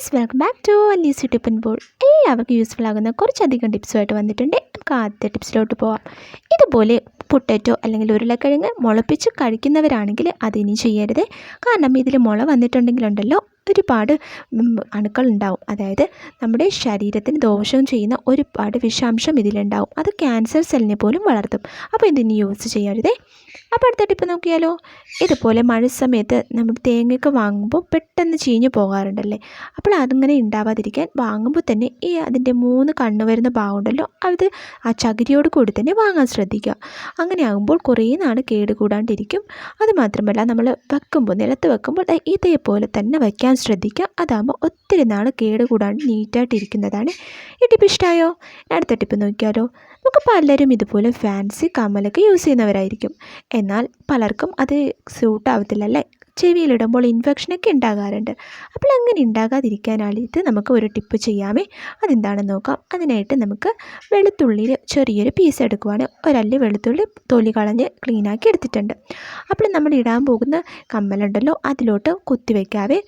Viewers welcome back to അല്ലീസ് YouTube ബോൾ എല്ലാവർക്കും യൂസ്ഫുൾ ആകുന്ന കുറച്ചധികം ടിപ്സുമായിട്ട് വന്നിട്ടുണ്ട്. നമുക്ക് ആദ്യത്തെ ടിപ്സിലോട്ട് പോവാം. ഇതുപോലെ പൊട്ടറ്റോ അല്ലെങ്കിൽ ഉരുളക്കിഴങ്ങ് മുളപ്പിച്ച് കഴിക്കുന്നവരാണെങ്കിൽ അതിനി ചെയ്യരുത്. കാരണം ഇതിൽ മുള വന്നിട്ടുണ്ടെങ്കിലുണ്ടല്ലോ ഒരുപാട് അണുക്കൾ ഉണ്ടാവും അതായത് നമ്മുടെ ശരീരത്തിന് ദോഷം ചെയ്യുന്ന ഒരുപാട് വിഷാംശം ഇതിലുണ്ടാവും. അത് ക്യാൻസർ സെല്ലിനെ പോലും വളർത്തും. അപ്പോൾ ഇതിന് യൂസ് ചെയ്യരുതേ അപ്പോൾ അടുത്ത ടിപ്പ് നോക്കിയാലോ ഇതുപോലെ മഴ സമയത്ത് നമ്മൾ തേങ്ങയ്ക്ക് വാങ്ങുമ്പോൾ പെട്ടെന്ന് ചീഞ്ഞു പോകാറുണ്ടല്ലേ? അപ്പോൾ അതിങ്ങനെ ഉണ്ടാവാതിരിക്കാൻ വാങ്ങുമ്പോൾ തന്നെ ഈ അതിന്റെ മൂന്ന് കണ്ണ് വരുന്ന ഭാഗമുണ്ടല്ലോ അത് ആ ചകിരിയോട് കൂടി തന്നെ വാങ്ങാൻ ശ്രദ്ധിക്കുക. അങ്ങനെ ആകുമ്പോൾ കുറേ നാൾ കേടുകൂടാണ്ടിരിക്കും. അതുമാത്രമല്ല അത് മാത്രമല്ല നമ്മൾ വെക്കുമ്പോൾ നിലത്ത് വെക്കുമ്പോൾ ഇതേപോലെ തന്നെ വയ്ക്കാൻ ശ്രദ്ധിക്കുക. അതാകുമ്പോൾ ഒത്തിരി നാൾ കേട് കൂടാണ്ട് നീറ്റായിട്ടിരിക്കുന്നതാണ്. ഈ ടിപ്പ് ഇഷ്ടമായോ അടുത്ത ടിപ്പ് നോക്കിയാലോ. നമുക്ക് പലരും ഇതുപോലെ ഫാൻസി കമ്മലൊക്കെ യൂസ് ചെയ്യുന്നവരായിരിക്കും. എന്നാൽ പലർക്കും അത് സ്യൂട്ടാവത്തില്ല അല്ലേ ചെവിയിലിടുമ്പോൾ ഇൻഫെക്ഷനൊക്കെ ഉണ്ടാകാറുണ്ട്. അപ്പോൾ അങ്ങനെ ഉണ്ടാകാതിരിക്കാനായിട്ട് നമുക്ക് ഒരു ടിപ്പ് ചെയ്യാമേ. അതെന്താണെന്ന് നോക്കാം. അതിനായിട്ട് നമുക്ക് വെളുത്തുള്ളിയിൽ ചെറിയൊരു പീസ് എടുക്കുവാണ്. ഒരല്ലി വെളുത്തുള്ളി തൊലി കളഞ്ഞ് ക്ലീനാക്കി എടുത്തിട്ടുണ്ട്. അപ്പോൾ നമ്മൾ ഇടാൻ പോകുന്ന കമ്മലുണ്ടല്ലോ അതിലോട്ട് കുത്തിവെക്കാതെ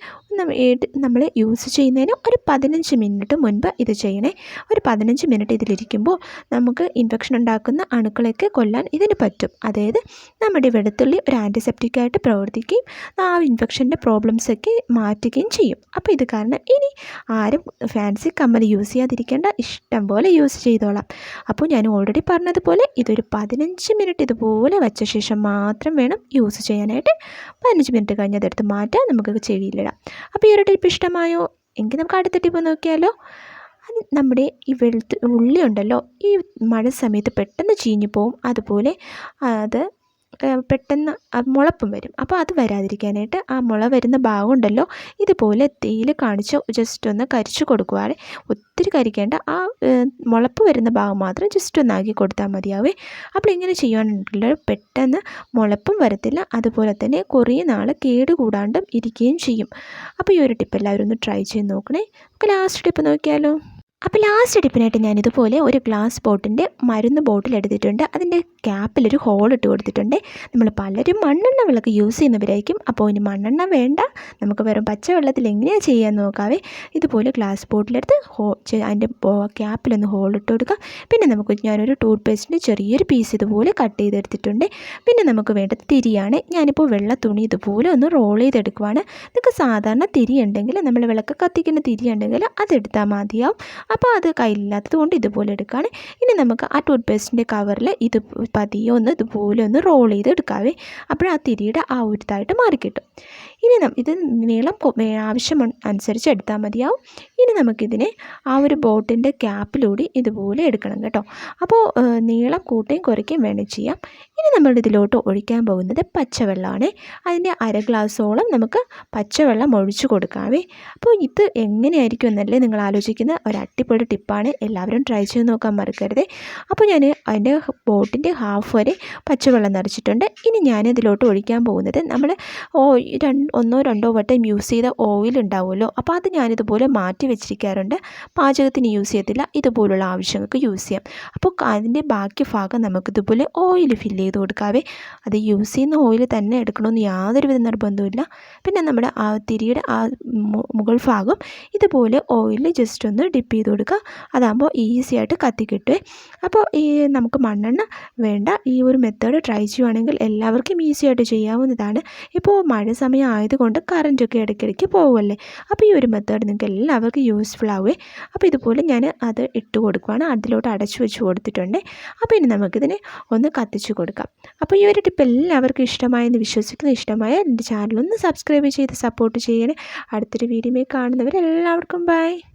നമ്മൾ യൂസ് ചെയ്യുന്നതിന് ഒരു പതിനഞ്ച് മിനിറ്റ് മുൻപ് ഇത് ചെയ്യണേ. ഒരു പതിനഞ്ച് മിനിറ്റ് ഇതിലിരിക്കുമ്പോൾ നമുക്ക് ഇൻഫെക്ഷൻ ഉണ്ടാക്കുന്ന അണുക്കളൊക്കെ കൊല്ലാൻ ഇതിന് പറ്റും. അതായത് നമ്മുടെ വെളുത്തുള്ളി ഒരു ആന്റിസെപ്റ്റിക്കായിട്ട് പ്രവർത്തിക്കുകയും ആ ഇൻഫെക്ഷന്റെ പ്രോബ്ലംസൊക്കെ മാറ്റുകയും ചെയ്യും. അപ്പോൾ ഇത് കാരണം ഇനി ആരും ഫാൻസി കമ്മൽ യൂസ് ചെയ്യാതിരിക്കേണ്ട ഇഷ്ടം പോലെ യൂസ് ചെയ്തോളാം. അപ്പോൾ ഞാൻ ഓൾറെഡി പറഞ്ഞതുപോലെ ഇതൊരു പതിനഞ്ച് മിനിറ്റ് ഇതുപോലെ വെച്ച ശേഷം മാത്രം വേണം യൂസ് ചെയ്യാനായിട്ട്. പതിനഞ്ച് മിനിറ്റ് കഴിഞ്ഞ് അതെടുത്ത് മാറ്റാൻ നമുക്ക് ചെവിയിലിടാം. അപ്പോൾ ഈ ഒരു ടിപ്പ് ഇഷ്ടമായോ? എങ്കിൽ നമുക്ക് അടുത്ത ടിപ്പ് നോക്കിയാലോ? അത് നമ്മുടെ ഈ വെളുത്ത് ഉള്ളി ഉണ്ടല്ലോ ഈ മഴ സമയത്ത് പെട്ടെന്ന് ചീഞ്ഞു പോവും. അതുപോലെ അത് പെട്ടെന്ന് മുളപ്പും വരും. അപ്പോൾ അത് വരാതിരിക്കാനായിട്ട് ആ മുള വരുന്ന ഭാഗം ഉണ്ടല്ലോ ഇതുപോലെ തേയിൽ കാണിച്ച് ജസ്റ്റ് ഒന്ന് കരിച്ചു കൊടുക്കുവാണ്. ഒത്തിരി കരിക്കേണ്ട ആ മുളപ്പ് വരുന്ന ഭാഗം മാത്രം ജസ്റ്റ് ഒന്നാക്കി കൊടുത്താൽ മതിയാവേ. അപ്പോൾ ഇങ്ങനെ ചെയ്യുകയാണെങ്കിൽ പെട്ടെന്ന് മുളപ്പും വരത്തില്ല. അതുപോലെ തന്നെ കുറേ നാൾ കേട് കൂടാണ്ടും ഇരിക്കുകയും ചെയ്യും. അപ്പോൾ ഈ ഒരു ടിപ്പ് എല്ലാവരും ഒന്ന് ട്രൈ ചെയ്ത് നോക്കണേ. നമുക്ക് ലാസ്റ്റ് ടിപ്പ് നോക്കിയാലോ? അപ്പോൾ ലാസ്റ്റ് ടിപ്പിനായിട്ട് ഞാൻ ഇതുപോലെ ഒരു ഗ്ലാസ് ബോട്ടിന്റെ മരുന്ന് ബോട്ടിൽ എടുത്തിട്ടുണ്ട്. അതിന്റെ ക്യാപ്പിലൊരു ഹോൾ ഇട്ട് കൊടുത്തിട്ടുണ്ട്. നമ്മൾ പലരും മണ്ണെണ്ണ വിളക്ക് യൂസ് ചെയ്യുന്നവരായിരിക്കും. അപ്പോൾ ഇനി മണ്ണെണ്ണ വേണ്ട. നമുക്ക് വെറും പച്ചവെള്ളത്തിൽ എങ്ങനെയാണ് ചെയ്യാൻ നോക്കാവേ. ഇതുപോലെ ഗ്ലാസ് ബോട്ടിലെടുത്ത് ഹോ അതിന്റെ ക്യാപ്പിലൊന്ന് ഹോൾ ഇട്ട് കൊടുക്കുക. പിന്നെ നമുക്ക് ഞാനൊരു ടൂത്ത് പേസ്റ്റിന്റെ ചെറിയൊരു പീസ് ഇതുപോലെ കട്ട് ചെയ്തെടുത്തിട്ടുണ്ട്. പിന്നെ നമുക്ക് വേണ്ട തിരിയാണ്. ഞാനിപ്പോൾ വെള്ള തുണി ഇതുപോലെ ഒന്ന് റോൾ ചെയ്തെടുക്കുവാണ്. നിങ്ങൾക്ക് സാധാരണ തിരി ഉണ്ടെങ്കിൽ നമ്മൾ വിളക്ക് കത്തിക്കുന്ന തിരി ഉണ്ടെങ്കിൽ അതെടുത്താൽ മതിയാവും. അപ്പോൾ അത് കയ്യിലില്ലാത്തത് കൊണ്ട് ഇതുപോലെ എടുക്കുകയാണ്. ഇനി നമുക്ക് ആ ടൂത്ത് പേസ്റ്റിന്റെ കവറിൽ ഇത് പതിയെ ഒന്ന് ഇതുപോലെ ഒന്ന് റോൾ ചെയ്ത് എടുക്കാവേ. അപ്പോൾ ആ തിരിയുടെ ആ ഒരു ഇതായിട്ട് മാറിക്കിട്ടും ഇനി ഇത് നീളം ആവശ്യം അനുസരിച്ച് എടുത്താൽ മതിയാവും. ഇനി നമുക്കിതിനെ ആ ഒരു ബോട്ടിന്റെ ക്യാപ്പിലൂടെ ഇതുപോലെ എടുക്കണം കേട്ടോ. അപ്പോൾ നീളം കൂട്ടുകയും കുറയ്ക്കുകയും വേണം ചെയ്യാം. ഇനി നമ്മൾ ഇതിലോട്ട് ഒഴിക്കാൻ പോകുന്നത് പച്ചവെള്ളമാണ് അതിന്റെ അര ഗ്ലാസ്സോളം നമുക്ക് പച്ചവെള്ളം ഒഴിച്ചു കൊടുക്കാവേ. അപ്പോൾ ഇത് എങ്ങനെയായിരിക്കും എന്നല്ലേ നിങ്ങൾ ആലോചിക്കുന്ന ഒരു അടിപൊളി ടിപ്പാണ്. എല്ലാവരും ട്രൈ ചെയ്ത് നോക്കാൻ മറക്കരുത്. അപ്പോൾ ഞാൻ അതിന്റെ ബോട്ടിന്റെ ഹാഫ് വരെ പച്ചവെള്ളം നിറച്ചിട്ടുണ്ട്. ഇനി ഞാനിതിലോട്ട് ഒഴിക്കാൻ പോകുന്നത് നമ്മൾ ഓ രണ്ട് ഒന്നോ രണ്ടോ വട്ടം യൂസ് ചെയ്ത ഓയിൽ ഉണ്ടാവുമല്ലോ. അപ്പോൾ അത് ഞാനിതുപോലെ മാറ്റി വെച്ചിരിക്കാറുണ്ട്. പാചകത്തിന് യൂസ് ചെയ്യത്തില്ല. ഇതുപോലുള്ള ആവശ്യങ്ങൾക്ക് യൂസ് ചെയ്യാം. അപ്പോൾ അതിന്റെ ബാക്കി ഭാഗം നമുക്കിതുപോലെ ഓയിൽ ഫില്ല് ചെയ്ത് കൊടുക്കാവേ. അത് യൂസ് ചെയ്യുന്ന ഓയിൽ തന്നെ എടുക്കണമെന്ന് യാതൊരുവിധ നിർബന്ധമില്ല പിന്നെ നമ്മുടെ ആ തിരിയുടെ ആ മുകൾ ഭാഗം ഇതുപോലെ ഓയിലിൽ ജസ്റ്റ് ഒന്ന് ഡിപ്പ് ചെയ്ത് കൊടുക്കുക. അതാകുമ്പോൾ ഈസി ആയിട്ട് കത്തി അപ്പോൾ ഈ നമുക്ക് മണ്ണെണ്ണ വേണ്ട. ഈ ഒരു മെത്തേഡ് ട്രൈ ചെയ്യുവാണെങ്കിൽ എല്ലാവർക്കും ഈസി ആയിട്ട് ചെയ്യാവുന്നതാണ്. ഇപ്പോൾ മഴ സമയം ആയതുകൊണ്ട് കറന്റൊക്കെ ഇടയ്ക്കിടയ്ക്ക് പോകുമല്ലേ അപ്പോൾ ഈ ഒരു മെത്തേഡ് നിങ്ങൾക്ക് എല്ലാവർക്കും യൂസ്ഫുൾ ആവുമേ അപ്പോൾ ഇതുപോലെ ഞാൻ അത് ഇട്ട് കൊടുക്കുവാണ്. അതിലോട്ട് അടച്ചു വെച്ച് കൊടുത്തിട്ടുണ്ട്. അപ്പോൾ ഇനി നമുക്കിതിനെ ഒന്ന് കത്തിച്ച് കൊടുക്കാം. അപ്പോൾ ഈ ഒരു ടിപ്പ് എല്ലാവർക്കും ഇഷ്ടമായെന്ന് വിശ്വസിക്കുന്നു ഇഷ്ടമായ എന്റെ ചാനലൊന്ന് സബ്സ്ക്രൈബ് ചെയ്ത് സപ്പോർട്ട് ചെയ്യണേ. അടുത്തൊരു വീഡിയോ കാണുന്നവരെല്ലാവർക്കും ബൈ